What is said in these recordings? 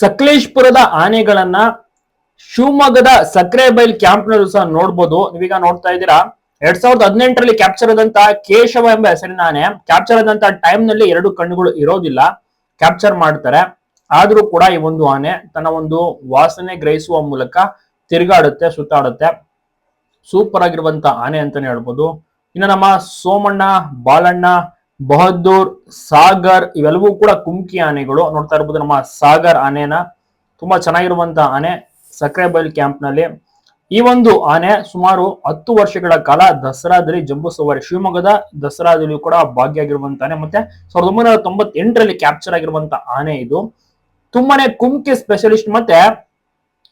ಸಕಲೇಶ್ಪುರದ ಆನೆಗಳನ್ನ ಶಿವಮೊಗ್ಗದ ಸಕ್ರೆ ಬೈಲ್ ಕ್ಯಾಂಪ್ ನಲ್ಲೂ ಸಹ ನೋಡ್ಬೋದು. ನೀವೀಗ ನೋಡ್ತಾ ಇದ್ದೀರಾ? ಎರಡ್ ಸಾವಿರದ ಹದಿನೆಂಟರಲ್ಲಿ ಕ್ಯಾಪ್ಚರ್ ಆದಂತ ಕೇಶವ ಎಂಬ ಹೆಸರಿನ ಆನೆ. ಕ್ಯಾಪ್ಚರ್ ಆದಂತ ಟೈಮ್ನಲ್ಲಿ ಎರಡು ಕಣ್ಣುಗಳು ಇರೋದಿಲ್ಲ. ಕ್ಯಾಪ್ಚರ್ ಮಾಡ್ತಾರೆ. ಆದ್ರೂ ಕೂಡ ಈ ಒಂದು ಆನೆ ತನ್ನ ಒಂದು ವಾಸನೆ ಗ್ರಹಿಸುವ ಮೂಲಕ ತಿರುಗಾಡುತ್ತೆ, ಸುತ್ತಾಡುತ್ತೆ. ಸೂಪರ್ ಆಗಿರುವಂತ ಆನೆ ಅಂತಾನೆ ಹೇಳ್ಬೋದು. ಇನ್ನು ನಮ್ಮ ಸೋಮಣ್ಣ, ಬಾಲಣ್ಣ ಬಹದ್ದೂರ್, ಸಾಗರ್ ಇವೆಲ್ಲವೂ ಕೂಡ ಕುಮ್ಕಿ ಆನೆಗಳು. ನೋಡ್ತಾ ಇರ್ಬೋದು ನಮ್ಮ ಸಾಗರ್ ಆನೆನ. ತುಂಬಾ ಚೆನ್ನಾಗಿರುವಂತಹ ಆನೆ ಸಕ್ರೆ ಬೈಲ್ ಕ್ಯಾಂಪ್ನಲ್ಲಿ ಈ ಒಂದು ಆನೆ ಸುಮಾರು ಹತ್ತು ವರ್ಷಗಳ ಕಾಲ ದಸರಾದಲ್ಲಿ ಜಂಬೂ ಸವಾರಿ, ಶಿವಮೊಗ್ಗದ ದಸರಾದಲ್ಲಿ ಕೂಡ ಭಾಗಿಯಾಗಿರುವಂತ ಆನೆ. ಮತ್ತೆ ಸಾವಿರದ ಒಂಬೈನೂರ ತೊಂಬತ್ತೆಂಟರಲ್ಲಿ ಕ್ಯಾಪ್ಚರ್ ಆಗಿರುವಂತಹ ಆನೆ ಇದು. ತುಂಬಾನೇ ಕುಮ್ಕಿ ಸ್ಪೆಷಲಿಸ್ಟ್ ಮತ್ತೆ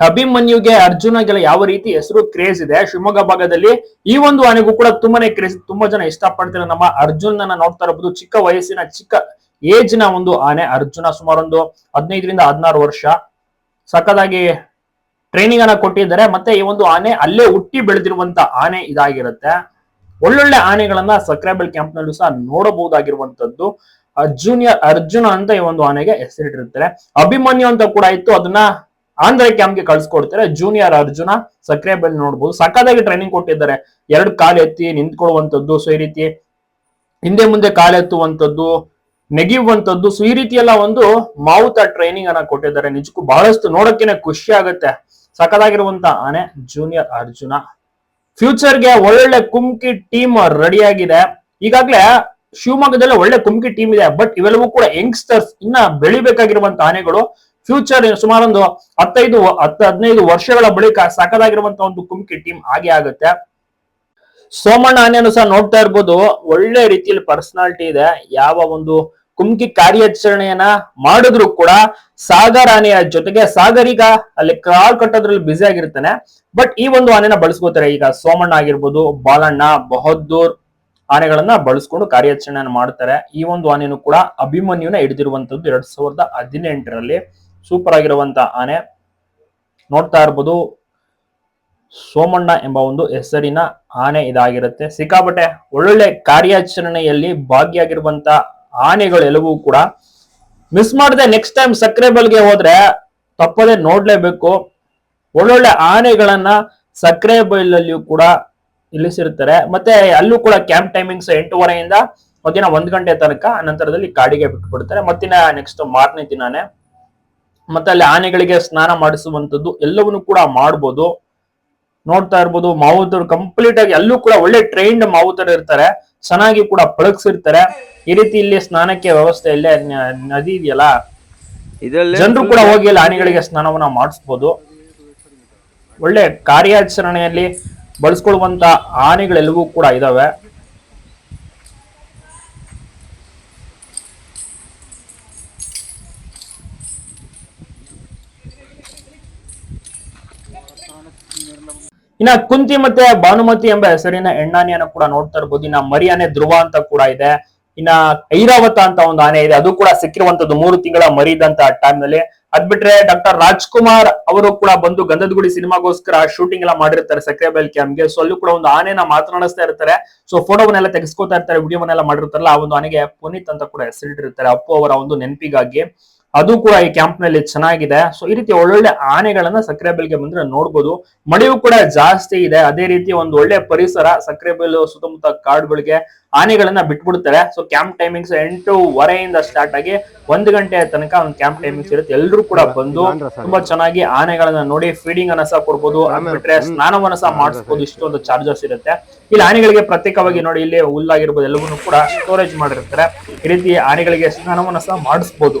ಅಭಿಮನ್ಯುಗೆ, ಅರ್ಜುನಗೆಲ್ಲ ಯಾವ ರೀತಿ ಹೆಸರು ಕ್ರೇಜ್ ಇದೆ, ಶಿವಮೊಗ್ಗ ಭಾಗದಲ್ಲಿ ಈ ಒಂದು ಆನೆಗೂ ಕೂಡ ತುಂಬಾನೇ ಕ್ರೇಜ್ ತುಂಬಾ ಜನ ಇಷ್ಟಪಡ್ತಾರೆ ನಮ್ಮ ಅರ್ಜುನ್ ನೋಡ್ತಾ ಇರಬಹುದು ಚಿಕ್ಕ ವಯಸ್ಸಿನ ಚಿಕ್ಕ ಏಜ್ನ ಒಂದು ಆನೆ ಅರ್ಜುನ ಸುಮಾರು ಒಂದು ಹದಿನೈದರಿಂದ ಹದಿನಾರು ವರ್ಷ. ಸಖತ್ತಾಗಿ ಟ್ರೈನಿಂಗ್ ಅನ್ನ ಕೊಟ್ಟಿದ್ದಾರೆ. ಮತ್ತೆ ಈ ಒಂದು ಆನೆ ಅಲ್ಲೇ ಹುಟ್ಟಿ ಬೆಳೆದಿರುವಂತ ಆನೆ ಇದಾಗಿರುತ್ತೆ. ಒಳ್ಳೊಳ್ಳೆ ಆನೆಗಳನ್ನ ಸಕ್ರೆಬೆಲ್ ಕ್ಯಾಂಪ್ ನಲ್ಲೂ ಸಹ ನೋಡಬಹುದಾಗಿರುವಂತದ್ದು. ಜೂನಿಯರ್ ಅರ್ಜುನ ಅಂತ ಈ ಒಂದು ಆನೆಗೆ ಹೆಸರಿಟ್ಟಿರ್ತಾರೆ. ಅಭಿಮನ್ಯು ಅಂತ ಕೂಡ ಇತ್ತು. ಅದನ್ನ ಆಂಧ್ರ ಕ್ಯಾಂಪ್ಗೆ ಕಳ್ಸಿಕೊಡ್ತಾರೆ. ಜೂನಿಯರ್ ಅರ್ಜುನ ಸಕ್ರೆ ಬೆಲ್ ನೋಡ್ಬೋದು. ಸಕ್ಕದಾಗಿ ಟ್ರೈನಿಂಗ್ ಕೊಟ್ಟಿದ್ದಾರೆ. ಎರಡು ಕಾಲು ಎತ್ತಿ ನಿಂತ್ಕೊಳ್ಳುವಂಥದ್ದು, ಸೊ ಈ ರೀತಿ ಹಿಂದೆ ಮುಂದೆ ಕಾಲೆತ್ತುವಂಥದ್ದು ನೆಗೆಯುವಂಥದ್ದು, ಸೊ ಈ ರೀತಿ ಒಂದು ಮಾವುತ ಟ್ರೈನಿಂಗ್ ಅನ್ನ ಕೊಟ್ಟಿದ್ದಾರೆ. ನಿಜಕ್ಕೂ ಬಹಳಷ್ಟು ನೋಡಕ್ಕೇನೆ ಖುಷಿ ಆಗುತ್ತೆ. ಸಕ್ಕದಾಗಿರುವಂತ ಆನೆ ಜೂನಿಯರ್ ಅರ್ಜುನ. ಫ್ಯೂಚರ್ಗೆ ಒಳ್ಳೆ ಕುಮ್ಕಿ ಟೀಮ್ ರೆಡಿ ಆಗಿದೆ ಈಗಾಗಲೇ ಶಿವಮೊಗ್ಗದಲ್ಲಿ ಒಳ್ಳೆ ಕುಮ್ಕಿ ಟೀಮ್ ಇದೆ ಬಟ್ ಇವೆಲ್ಲವೂ ಕೂಡ ಯಂಗ್ಸ್ಟರ್ಸ್ ಇನ್ನ ಬೆಳಿಬೇಕಾಗಿರುವಂತ ಆನೆಗಳು. ಫ್ಯೂಚರ್ ಸುಮಾರೊಂದು ಹತ್ತೈದು, ಹತ್ತು, ಹದಿನೈದು ವರ್ಷಗಳ ಬಳಿಕ ಸಕದಾಗಿರುವಂತ ಒಂದು ಕುಮ್ಕಿ ಟೀಮ್ ಹಾಗೆ ಆಗುತ್ತೆ. ಸೋಮಣ್ಣ ಆನೆಯನ್ನು ಸಹ ನೋಡ್ತಾ ಇರ್ಬೋದು. ಒಳ್ಳೆ ರೀತಿಯಲ್ಲಿ ಪರ್ಸನಾಲಿಟಿ ಇದೆ. ಯಾವ ಒಂದು ಕುಮ್ಕಿ ಕಾರ್ಯಾಚರಣೆಯನ್ನ ಮಾಡಿದ್ರು ಕೂಡ ಸಾಗರ್ ಆನೆಯ ಜೊತೆಗೆ ಸಾಗರ್ ಅಲ್ಲಿ ಕಾಲ್ ಕಟ್ಟೋದ್ರಲ್ಲಿ ಬ್ಯುಸಿ ಆಗಿರ್ತಾನೆ. ಬಟ್ ಈ ಒಂದು ಆನೆನ ಬಳಸ್ಕೋತಾರೆ. ಈಗ ಸೋಮಣ್ಣ ಆಗಿರ್ಬೋದು, ಬಾಲಣ್ಣ, ಬಹದ್ದೂರ್ ಆನೆಗಳನ್ನ ಬಳಸ್ಕೊಂಡು ಕಾರ್ಯಾಚರಣೆಯನ್ನು ಮಾಡ್ತಾರೆ. ಈ ಒಂದು ಆನೆಯನ್ನು ಕೂಡ ಅಭಿಮನ್ಯುನ ಹಿಡಿದಿರುವಂತದ್ದು ಎರಡ್ ಸಾವಿರದ ಹದಿನೆಂಟರಲ್ಲಿ. ಸೂಪರ್ ಆಗಿರುವಂತ ಆನೆ. ನೋಡ್ತಾ ಇರ್ಬೋದು, ಸೋಮಣ್ಣ ಎಂಬ ಒಂದು ಹೆಸರಿನ ಆನೆ ಇದಾಗಿರುತ್ತೆ. ಸಿಕ್ಕಾಪಟ್ಟೆ ಒಳ್ಳೊಳ್ಳೆ ಕಾರ್ಯಾಚರಣೆಯಲ್ಲಿ ಭಾಗಿಯಾಗಿರುವಂತ ಆನೆಗಳೆಲ್ಲವೂ ಕೂಡ. ಮಿಸ್ ಮಾಡದೆ ನೆಕ್ಸ್ಟ್ ಟೈಮ್ ಸಕ್ರೆಬಲ್ಗೆ ಹೋದ್ರೆ ತಪ್ಪದೆ ನೋಡ್ಲೇಬೇಕು. ಒಳ್ಳೊಳ್ಳೆ ಆನೆಗಳನ್ನ ಸಕ್ರೆಬೈಲಲ್ಲಿಯೂ ಕೂಡ ಇಲ್ಲಿಸಿರ್ತಾರೆ ಮತ್ತೆ ಅಲ್ಲೂ ಕೂಡ ಕ್ಯಾಂಪ್ ಟೈಮಿಂಗ್ಸ್ ಎಂಟೂವರೆಯಿಂದ ಮಧ್ಯಾಹ್ನ ಒಂದ್ ಗಂಟೆ ತನಕ ನಂತರದಲ್ಲಿ ಕಾಡಿಗೆ ಬಿಟ್ಟು ಬಿಡ್ತಾರೆ ಮತ್ತಿನ ನೆಕ್ಸ್ಟ್ ಮಾರನೇ ದಿನಾನೇ ಮತ್ತೆ ಅಲ್ಲಿ ಆನೆಗಳಿಗೆ ಸ್ನಾನ ಮಾಡಿಸುವಂತದ್ದು ಎಲ್ಲವನ್ನು ಕೂಡ ಮಾಡ್ಬೋದು. ನೋಡ್ತಾ ಇರ್ಬೋದು ಮಾವುತರು ಕಂಪ್ಲೀಟ್ ಆಗಿ ಅಲ್ಲೂ ಕೂಡ ಒಳ್ಳೆ ಟ್ರೈನ್ಡ್ ಮಾವುತರು ಇರ್ತಾರೆ. ಚೆನ್ನಾಗಿ ಕೂಡ ಪಳಗ್ಸಿರ್ತಾರೆ. ಈ ರೀತಿ ಇಲ್ಲಿ ಸ್ನಾನಕ್ಕೆ ವ್ಯವಸ್ಥೆ ಇಲ್ಲೇ ನದಿ ಇದೆಯಲ್ಲ? ಜನರು ಕೂಡ ಹೋಗಿ ಅಲ್ಲಿ ಆನೆಗಳಿಗೆ ಸ್ನಾನವನ್ನ ಮಾಡಿಸ್ಬೋದು. ಒಳ್ಳೆ ಕಾರ್ಯಾಚರಣೆಯಲ್ಲಿ ಬಳಸ್ಕೊಳ್ಳುವಂತ ಆನೆಗಳೆಲ್ಲವೂ ಕೂಡ ಇದಾವೆ. ಇನ್ನ ಕುಂತಿ ಮತ್ತೆ ಭಾನುಮತಿ ಎಂಬ ಹೆಸರಿನ ಹೆಣ್ಣಾನೆಯನ್ನು ಕೂಡ ನೋಡ್ತಾ ಇರ್ಬೋದು. ಇನ್ನ ಮರಿ ಆನೆ ಧ್ರುವ ಅಂತ ಕೂಡ ಇದೆ. ಇನ್ನ ಐರಾವತ ಅಂತ ಒಂದು ಆನೆ ಇದೆ. ಅದು ಕೂಡ ಸಿಕ್ಕಿರುವಂತದ್ದು ಮೂರು ತಿಂಗಳ ಮರಿ ಇದ್ದಂತ ಟೈಮ್ನಲ್ಲಿ ಅದ್ ಬಿಟ್ರೆ ಡಾಕ್ಟರ್ ರಾಜ್ಕುಮಾರ್ ಅವರು ಕೂಡ ಬಂದು ಗಂಧದ ಗುಡಿ ಸಿನಿಮಾಗೋಸ್ಕರ ಶೂಟಿಂಗ್ ಎಲ್ಲ ಮಾಡಿರ್ತಾರೆ ಸಕ್ರೆಬೆಲ್ ಕ್ಯಾಮ್ಗೆ. ಸೊ ಅಲ್ಲೂ ಕೂಡ ಒಂದು ಆನೆನ ಮಾತನಾಡಿಸ್ತಾ ಇರ್ತಾರೆ. ಸೊ ಫೋಟೋವನ್ನೆಲ್ಲ ತೆಗೆಸ್ಕೊತಾ ಇರ್ತಾರೆ, ವಿಡಿಯೋವನ್ನೆಲ್ಲ ಮಾಡಿರ್ತಾರಲ್ಲ, ಆ ಒಂದು ಆನೆಗೆ ಪುನೀತ್ ಅಂತ ಕೂಡ ಹೆಸರಿಟ್ಟಿರ್ತಾರೆ ಅಪ್ಪು ಅವರ ಒಂದು ನೆನಪಿಗಾಗಿ. ಅದು ಕೂಡ ಈ ಕ್ಯಾಂಪ್ನಲ್ಲಿ ಚೆನ್ನಾಗಿದೆ. ಸೊ ಈ ರೀತಿ ಒಳ್ಳೊಳ್ಳೆ ಆನೆಗಳನ್ನ ಸಕ್ರೆಬೆಲ್ಗೆ ಬಂದ್ರೆ ನೋಡ್ಬೋದು. ಮಳೆಯೂ ಕೂಡ ಜಾಸ್ತಿ ಇದೆ. ಅದೇ ರೀತಿ ಒಂದು ಒಳ್ಳೆ ಪರಿಸರ ಸಕ್ರೆಬೆಲ್ ಸುತ್ತಮುತ್ತ ಕಾಡುಗಳಿಗೆ ಆನೆಗಳನ್ನ ಬಿಟ್ಬಿಡ್ತಾರೆ. ಸೊ ಕ್ಯಾಂಪ್ ಟೈಮಿಂಗ್ಸ್ ಎಂಟೂವರೆಯಿಂದ ಸ್ಟಾರ್ಟ್ ಆಗಿ ಒಂದು ಗಂಟೆ ತನಕ ಒಂದು ಕ್ಯಾಂಪ್ ಟೈಮಿಂಗ್ಸ್ ಇರುತ್ತೆ. ಎಲ್ಲರೂ ಕೂಡ ಬಂದು ತುಂಬಾ ಚೆನ್ನಾಗಿ ಆನೆಗಳನ್ನ ನೋಡಿ ಫೀಡಿಂಗ್ ಅನ್ನ ಸಹ ಕೊಡ್ಬೋದು. ಬಿಟ್ರೆ ಸ್ನಾನವನ್ನ ಸಹ ಮಾಡಿಸ್ಬೋದು. ಇಷ್ಟೊಂದು ಚಾರ್ಜಸ್ ಇರುತ್ತೆ. ಇಲ್ಲಿ ಆನೆಗಳಿಗೆ ಪ್ರತ್ಯೇಕವಾಗಿ ನೋಡಿ ಇಲ್ಲಿ ಹುಲ್ಲಾಗಿರ್ಬೋದು. ಎಲ್ಲವನ್ನೂ ಕೂಡ ಸ್ಟೋರೇಜ್ ಮಾಡಿರ್ತಾರೆ. ಈ ರೀತಿ ಆನೆಗಳಿಗೆ ಸ್ನಾನವನ್ನ ಸಹ ಮಾಡಿಸ್ಬೋದು.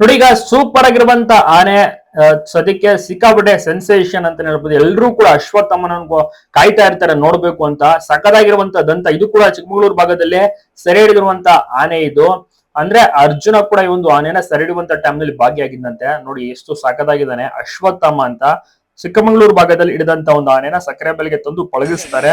ನೋಡಿ ಈಗ ಸೂಪರ್ ಆಗಿರುವಂತ ಆನೆ ಸದ್ಯಕ್ಕೆ ಸಿಕ್ಕಾಪಟ್ಟೆ ಸೆನ್ಸೇಷನ್ ಅಂತ ಹೇಳ್ಬೋದು ಎಲ್ಲರೂ ಕೂಡ ಅಶ್ವತ್ಥಮ್ಮನ ಕಾಯ್ತಾ ಇರ್ತಾರೆ ನೋಡ್ಬೇಕು ಅಂತ ಸಖದಾಗಿರುವಂತ ದಂತ ಇದು ಕೂಡ ಚಿಕ್ಕಮಗಳೂರು ಭಾಗದಲ್ಲೇ ಸೆರೆ ಹಿಡಿದಿರುವಂತ ಆನೆ ಇದು ಅಂದ್ರೆ ಅರ್ಜುನ ಕೂಡ ಈ ಒಂದು ಆನೆನ ಸೆರೆಹಿಡುವಂತ ಟೈಮ್ನಲ್ಲಿ ಭಾಗಿಯಾಗಿದ್ದಂತೆ ನೋಡಿ ಎಷ್ಟು ಸಖದಾಗಿದ್ದಾನೆ ಅಶ್ವತ್ಥಮ್ಮ ಅಂತ ಚಿಕ್ಕಮಗಳೂರು ಭಾಗದಲ್ಲಿ ಹಿಡಿದಂತ ಒಂದು ಆನೆನ ಸಕ್ಕರೆ ಬೆಲೆಗೆ ತಂದು ಪಳಗಿಸ್ತಾರೆ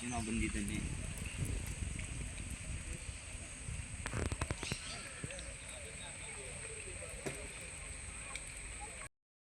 Yung mga banditan na yun.